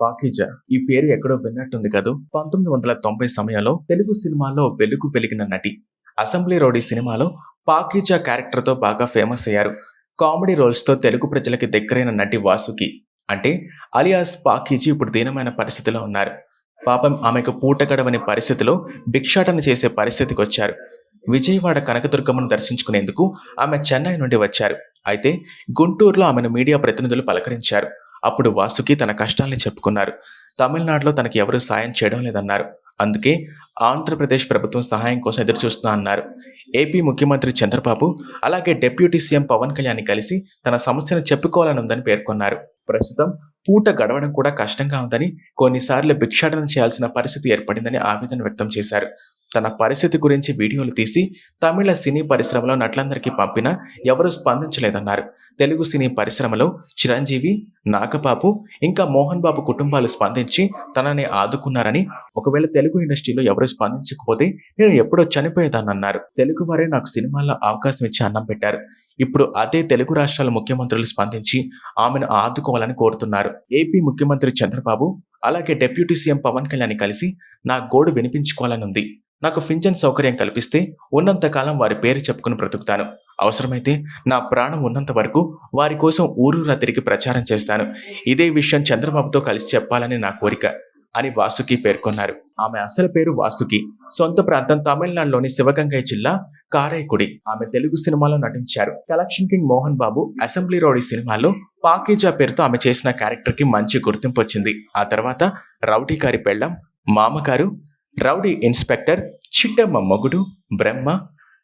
పాకీజా ఈ పేరు ఎక్కడో విన్నట్టుంది కదూ? పంతొమ్మిది వందల తొంభై సమయంలో తెలుగు సినిమాలో వెలుగు వెలిగిన నటి అసెంబ్లీ రౌడీ సినిమాలో పాకీజా క్యారెక్టర్తో బాగా ఫేమస్ అయ్యారు. కామెడీ రోల్స్తో తెలుగు ప్రజలకి దగ్గరైన నటి వాసుకి అంటే అలియాస్ పాకీజీ ఇప్పుడు దీనమైన పరిస్థితిలో ఉన్నారు. పాపం ఆమెకు పూట గడవని పరిస్థితిలో భిక్షాటన చేసే పరిస్థితికి వచ్చారు. విజయవాడ కనకదుర్గమ్మను దర్శించుకునేందుకు ఆమె చెన్నై నుండి వచ్చారు. అయితే గుంటూరులో ఆమెను మీడియా ప్రతినిధులు పలకరించారు. అప్పుడు వాసుకి తన కష్టాల్ని చెప్పుకున్నారు. తమిళనాడులో తనకి ఎవరూ సాయం చేయడం లేదన్నారు. అందుకే ఆంధ్రప్రదేశ్ ప్రభుత్వం సహాయం కోసం ఎదురుచూస్తున్నా అన్నారు. ఏపీ ముఖ్యమంత్రి చంద్రబాబు అలాగే డిప్యూటీ సీఎం పవన్ కళ్యాణ్ కలిసి తన సమస్యను చెప్పుకోవాలని ఉందని పేర్కొన్నారు. ప్రస్తుతం పూట గడవడం కూడా కష్టంగా ఉందని కొన్నిసార్లు భిక్షాటన చేయాల్సిన పరిస్థితి ఏర్పడిందని ఆవేదన వ్యక్తం చేశారు. తన పరిస్థితి గురించి వీడియోలు తీసి తమిళ సినీ పరిశ్రమలో నటులందరికీ పంపినా ఎవరూ స్పందించలేదన్నారు. తెలుగు సినీ పరిశ్రమలో చిరంజీవి నాగబాబు ఇంకా మోహన్ బాబు కుటుంబాలు స్పందించి తనని ఆదుకున్నారని ఒకవేళ తెలుగు ఇండస్ట్రీలో ఎవరు స్పందించకపోతే నేను ఎప్పుడో చనిపోయేదానన్నారు తెలుగు వారే నాకు సినిమాల్లో అవకాశం ఇచ్చి అన్నం పెట్టారు. ఇప్పుడు అదే తెలుగు రాష్ట్రాల ముఖ్యమంత్రులు స్పందించి ఆమెను ఆదుకోవాలని కోరుతున్నారు. ఏపీ ముఖ్యమంత్రి చంద్రబాబు అలాగే డిప్యూటీ సీఎం పవన్ కళ్యాణ్ కలిసి నా గోడు వినిపించుకోవాలనుంది. నాకు ఫించన్ సౌకర్యం కల్పిస్తే ఉన్నంతకాలం వారి పేరు చెప్పుకుని బ్రతుకుతాను. అవసరమైతే నా ప్రాణం ఉన్నంత వరకు వారి కోసం ఊరూరా తిరిగి ప్రచారం చేస్తాను. ఇదే విషయం చంద్రబాబుతో కలిసి చెప్పాలని నా కోరిక అని వాసుకి పేర్కొన్నారు. ఆమె అసలు పేరు వాసుకి. సొంత ప్రాంతం తమిళనాడులోని శివగంగయ్య జిల్లా కారైకుడి. ఆమె తెలుగు సినిమాలో నటించారు. Collection king Mohan Babu assembly rowdy సినిమాలో పాకేజా పేరుతో ఆమె చేసిన క్యారెక్టర్కి మంచి గుర్తింపు వచ్చింది. ఆ తర్వాత రౌడీ గారి పెళ్ళం మామగారు రౌడీ ఇన్స్పెక్టర్ చిట్టమ్మ మొగుడు బ్రహ్మ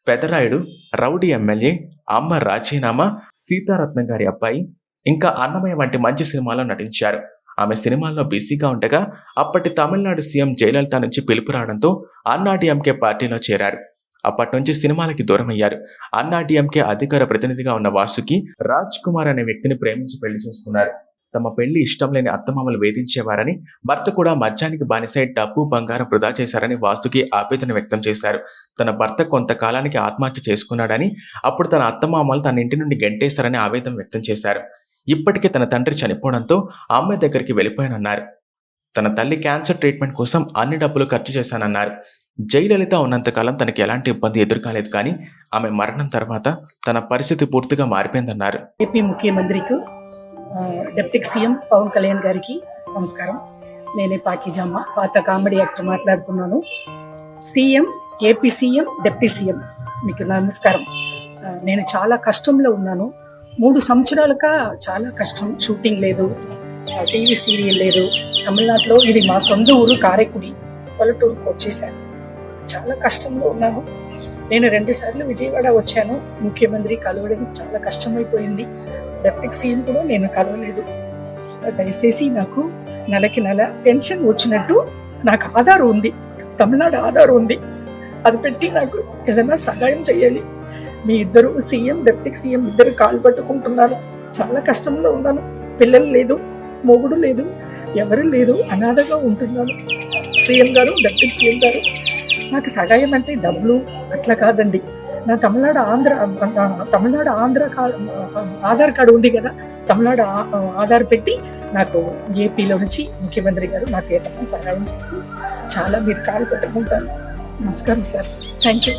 పెదరాయుడు రౌడీ ఎమ్మెల్యే అమ్మ రాజీనామా సీతారత్నం గారి అబ్బాయి ఇంకా అన్నమయ్య వంటి మంచి సినిమాల్లో నటించారు. ఆమె సినిమాల్లో బిజీగా ఉండగా అప్పటి తమిళనాడు సీఎం జయలలిత నుంచి పిలుపు రావడంతో అన్నాడీఎంకే పార్టీలో చేరారు. అప్పటి నుంచి సినిమాలకి దూరం అయ్యారు. అధికార ప్రతినిధిగా ఉన్న వాసుకి రాజ్ కుమార్ అనే వ్యక్తిని ప్రేమించి పెళ్ళి చేసుకున్నారు. తమ పెళ్ళి ఇష్టం లేని అత్తమామలు వేధించేవారని భర్త కూడా మద్యానికి బానిసై డబ్బు బంగారం వృధా చేశారని వాసుకి ఆవేదన వ్యక్తం చేశారు. తన భర్త కొంతకాలానికి ఆత్మహత్య చేసుకున్నాడని అప్పుడు తన అత్తమామలు తన ఇంటి నుండి గెంటేశారని ఆవేదన వ్యక్తం చేశారు. ఇప్పటికే తన తండ్రి చనిపోవడంతో అమ్మాయి దగ్గరికి వెళ్ళిపోయానన్నారు. తన తల్లి క్యాన్సర్ ట్రీట్మెంట్ కోసం అన్ని డబ్బులు ఖర్చు చేశానన్నారు. జయలలిత ఉన్నంతకాలం తనకి ఎలాంటి ఇబ్బంది ఎదురుకాలేదు కానీ ఆమె మరణం తర్వాత తన పరిస్థితి పూర్తిగా మారిపోయిందన్నారు. ఏపీ ముఖ్యమంత్రికి డిప్యూటీ సీఎం పవన్ కళ్యాణ్ గారికి నమస్కారం. నేనే పాకిజామ్మ పాత కామెడీ యాక్టర్ మాట్లాడుతున్నాను. CM AP CM deputy CM మీకు నమస్కారం. నేను చాలా కష్టంలో ఉన్నాను. మూడు సంవత్సరాలుగా చాలా కష్టం. షూటింగ్ లేదు టీవీ సీరియల్ లేదు. తమిళనాడులో ఇది మా సొంత ఊరు కారైకుడి పల్లెటూరుకు వచ్చేసాను చాలా కష్టంలో ఉన్నాను. నేను రెండుసార్లు విజయవాడ వచ్చాను. ముఖ్యమంత్రి కలవడం చాలా కష్టమైపోయింది. డెప్యూటీ సీఎం కూడా నేను కలవలేదు. దయచేసి నాకు నెలకి నెల పెన్షన్ వచ్చినట్టు నాకు ఆధార్ ఉంది. తమిళనాడు ఆధార్ ఉంది. అది పెట్టి నాకు ఏదైనా సహాయం చేయాలి. మీ ఇద్దరు సీఎం డిప్యూటీ సీఎం ఇద్దరు కాలు పట్టుకుంటున్నాను చాలా కష్టంలో ఉన్నాను. పిల్లలు లేదు మొగుడు లేదు ఎవరు లేదు అనాథగా ఉంటున్నాను. సీఎం గారు డిప్యూటీ సీఎం గారు నాకు సహాయం అంటే డబ్బులు అట్లా కాదండి. నా తమిళనాడు ఆంధ్ర తమిళనాడు ఆంధ్ర కా- ఆధార్ కార్డు ఉంది కదా తమిళనాడు ఆధార్ పెట్టి నాకు ఏపీలో నుంచి ముఖ్యమంత్రి గారు నాకు ఏదైనా సహాయం చేయాలి చాలా మీరు కాలు పెట్టుకుంటాను నమస్కారం సార్. Thank you